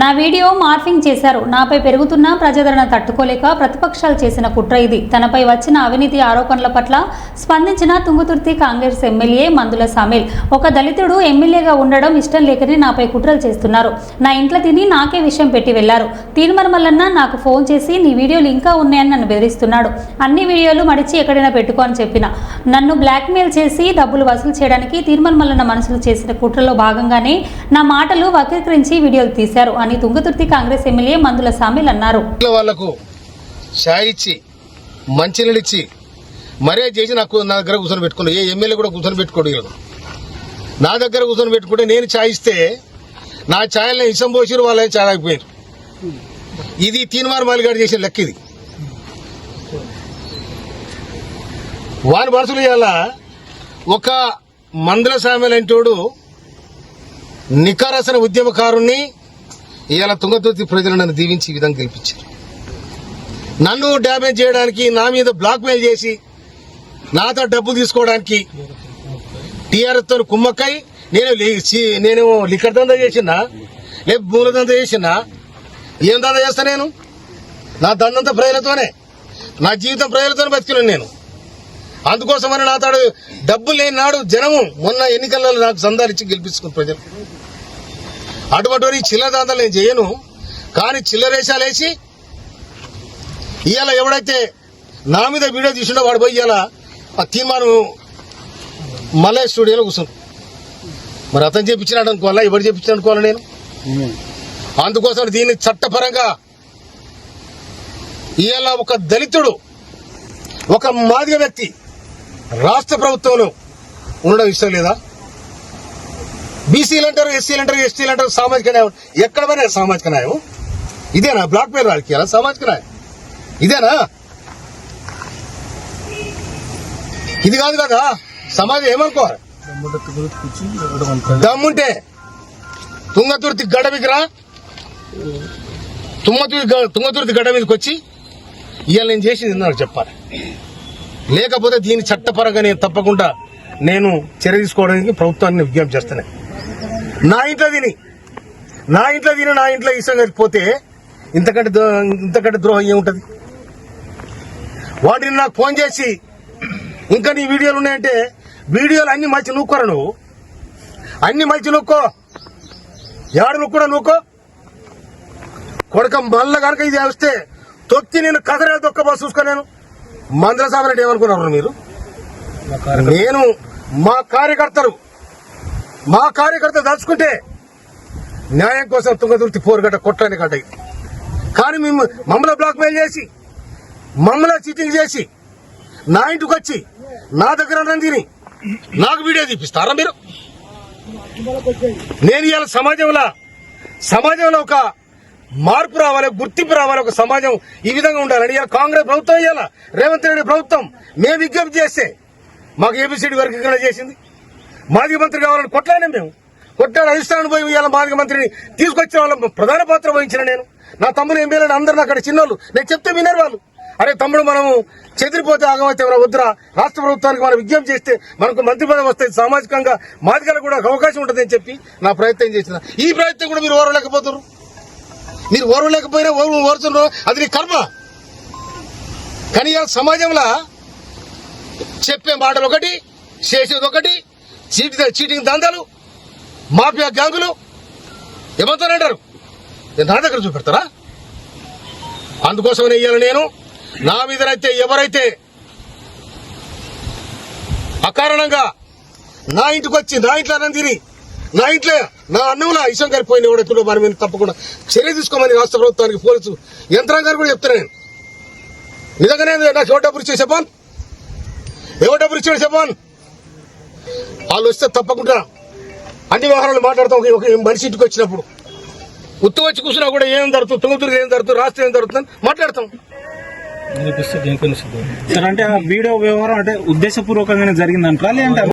నా video morphing చేశారు. నాపై పెరుగుతున్న ప్రజాదరణ తట్టుకోలేక ప్రతిపక్షాలు చేసిన కుట్ర ఇది. తనపై వచ్చిన అవినీతి ఆరోపణల పట్ల స్పందించిన తుంగుతుర్తి కాంగ్రెస్ ఎమ్మెల్యే మందుల సామిల్. ఒక దళితుడు ఎమ్మెల్యేగా ఉండడం ఇష్టం లేకనే నాపై కుట్రలు చేస్తున్నారు. నా ఇంట్లో తిని నాకే విషయం పెట్టి వెళ్ళారు. తీర్మర్ మల్లన్న నాకు ఫోన్ చేసి నీ వీడియోలు ఇంకా ఉన్నాయని నన్ను బెదిరిస్తున్నాడు. అన్ని వీడియోలు మడిచి ఎక్కడైనా పెట్టుకో అని చెప్పిన. నన్ను బ్లాక్మెయిల్ చేసి డబ్బులు వసూలు చేయడానికి తీర్మర్మల్లన్న మనసులు చేసిన కుట్రలో భాగంగానే నా మాటలు వక్రీకరించి వీడియోలు తీశారు. అని తుంగతుర్తి కాంగ్రెస్ ఎమ్మెల్యే మందుల సామిల్ అన్నారు. వాళ్ళకు ఛాయ్ ఇచ్చి మంచినీళ్ళు ఇచ్చి మర్యాద చేసి నాకు నా దగ్గర కూర్చొని పెట్టుకున్నాను ఏ ఎమ్మెల్యే కూడా కూర్చొని పెట్టుకోడు నా దగ్గర కూర్చొని పెట్టుకుంటే నేను ఛాయ్ ఇస్తే నా ఛాయల్ని ఇసం పోసిరు వాళ్ళని ఛాయ్ ఇది తీన్మార్ మాలిగాడు చేసిన లెక్క ఇది. వారి మనసులు ఇవాళ ఒక మందుల సామెలంటోడు నికారసన ఉద్యమకారుణ్ణి ఇవాళ తుంగతుర్తి ప్రజలు నన్ను దీవించి ఈ విధంగా గెలిపించారు. నన్ను డ్యామేజ్ చేయడానికి నా మీద బ్లాక్ మెయిల్ చేసి నాతో డబ్బు తీసుకోవడానికి టీఆర్ఎస్తో కుమ్మక్కై నేను నేను లిక్కర్ దందా చేసినా లేదు మూల దందా చేసినా ఏం దందా చేస్తా నేను? నా దందంతా ప్రజలతోనే నా జీవితం ప్రజలతోనే బతికినాను నేను. అందుకోసమని నా తాడు డబ్బు లేని నాడు జనము మొన్న ఎన్నికలలో నాకు సందాలిచ్చి గెలిపించుకున్న ప్రజలు. అటువంటి చిల్లర దాంతాలు నేను చేయను. కానీ చిల్లరేషాలు వేసి ఇవాళ ఎవడైతే నా మీద వీడియో తీసుండో వాడు పోయి ఇవాళ ఆ తీర్మానం మలయ స్టూడియోలో కూర్చున్నాడు మరి అతను చెప్పించినాడు అనుకోవాలా ఎవరు చెప్పించాడు అనుకోవాలా నేను? అందుకోసం దీన్ని చట్టపరంగా ఇవాళ ఒక దళితుడు ఒక మాదిగ వ్యక్తి రాష్ట్ర ప్రభుత్వంలో ఉండడం ఇష్టం లేదా? బీసీలు అంటారు ఎస్సీలు అంటారు ఎస్టీలు అంటారు సామాజిక న్యాయం. ఎక్కడ పోయినా సామాజిక న్యాయం. ఇదేనా బ్లాక్ మెయిల్ రాజకీయాల? సామాజిక న్యాయం. ఇదేనా? ఇది కాదు కదా సమాజం ఏమనుకోవాలి? దమ్ముంటే. తుంగతుర్తి గడ్డ రా. తుంగతుర్తి గ- తుంగతుర్తి గడ్డ మీదకి వచ్చి ఇవాళ నేను చేసింది నాకు చెప్పాలి. లేకపోతే దీని చట్టపరంగా నేను తప్పకుండా నేను చర్య తీసుకోవడానికి ప్రభుత్వాన్ని విజ్ఞప్తి చేస్తున్నాను. నా ఇంట్లో తిని. నా ఇంట్లో తిని నా ఇంట్లో ఇష్టం పోతే ఇంతకంటే ద్రో- ఇంతకంటే ద్రోహం ఏముంటది? వాటిని నాకు ఫోన్ చేసి ఇంకా నీ వీడియోలు ఉన్నాయంటే వీడియోలు అన్ని మంచి నూక్కోరా నువ్వు? అన్ని మంచి నూక్కో. ఎవడు నూక్కుడా నూక్కో? కొడక మళ్ళా కనుక ఇది వస్తే తొక్కి నేను కదరే దొక్కబో చూసుకో నేను మందల సాబరెడ్డి ఏమనుకున్నారు మీరు? నేను మా కార్యకర్తలు. మా కార్యకర్త దలుచుకుంటే న్యాయం కోసం తుంగదుర్తి పోరుగడ్డ కొట్టని గడ్డ కానీ మేము మమ్మల్ని బ్లాక్ మెయిల్ చేసి మమ్మల్ని చీటింగ్ చేసి నా ఇంటికి వచ్చి నా దగ్గర అన్నం తిని నాకు వీడియో తీపిస్తారా మీరు? నేను ఇవాళ సమాజంలో సమాజంలో ఒక మార్పు రావాలి గుర్తింపు రావాలి ఒక సమాజం ఈ విధంగా ఉండాలని ఇలా కాంగ్రెస్ ప్రభుత్వం ఇవ్వాలా రేవంత్ రెడ్డి ప్రభుత్వం మేము విజ్ఞప్తి చేస్తే మాకు ఏబిసిడి వర్గీకరణ చేసింది. మాజీ మంత్రి కావాలని కొట్లానే మేము. కొట్టాడు అధిష్టానం పోయి ఇవాళ మాజీ మంత్రిని తీసుకొచ్చిన వాళ్ళ ప్రధాన పాత్ర వహించిన నేను. నా తమ్ముడు ఎంపీలను అందరూ అక్కడ చిన్నోళ్ళు. నేను చెప్తే వినరు వాళ్ళు. అరే తమ్ముడు మనము చెదిరిపోతే ఆగమైతే మనం వద్దురా. రాష్ట్ర ప్రభుత్వానికి మనం విజ్ఞప్తి చేస్తే మనకు మంత్రి పదవి వస్తుంది సామాజికంగా మాదిగలకు కూడా అవకాశం ఉంటుందని చెప్పి నా ప్రయత్నం చేసిన. ఈ ప్రయత్నం కూడా మీరు ఓరలేకపోతారు మీరు ఓరలేకపోయినా ఓరు ఓరుతున్నారు. అది నీ కర్మ. కానీ సమాజంలో చెప్పే మాటలు ఒకటి చేసేది ఒకటి చీటి చీటింగ్ దందాలు మాఫియా గ్యాంగులు ఏమంటారంటారు నేను నా దగ్గర చూపెడతారా? అందుకోసమనే ఇయ్యాలి నేను. నా మీదనైతే ఎవరైతే అకారణంగా నా ఇంటికి వచ్చి నా ఇంట్లో అన్నం తిని నా ఇంట్లో నా అన్నంలో ఇష్టం కలిపోయిన ఎవడెత్తుడో వారి మీద తప్పకుండా చర్య తీసుకోమని రాష్ట్ర ప్రభుత్వానికి పోలీసు యంత్రాంగాన్ని కూడా చెప్తాను నేను. నిజంగానే నాకు ఎవరు డబ్బులు ఇచ్చే చెప్పాను ఎవరు డబ్బులు ఇచ్చాడు చెప్పాను వాళ్ళు వస్తే తప్పకుండా అన్ని వ్యవహారాలు మాట్లాడతాం. ఒక- మనిషి ఇంటికి వచ్చినప్పుడు. ఉత్తు వచ్చి కూర్చున్నా కూడా ఏం జరుగుతుంది? తుంగతురు ఏం జరుగుతుంది? రాష్ట్రం ఏం జరుగుతుంది మాట్లాడతాం. సార్ అంటే ఆ వీడియో వ్యవహారం అంటే ఉద్దేశపూర్వకంగానే జరిగిందంటారా? లేదంటే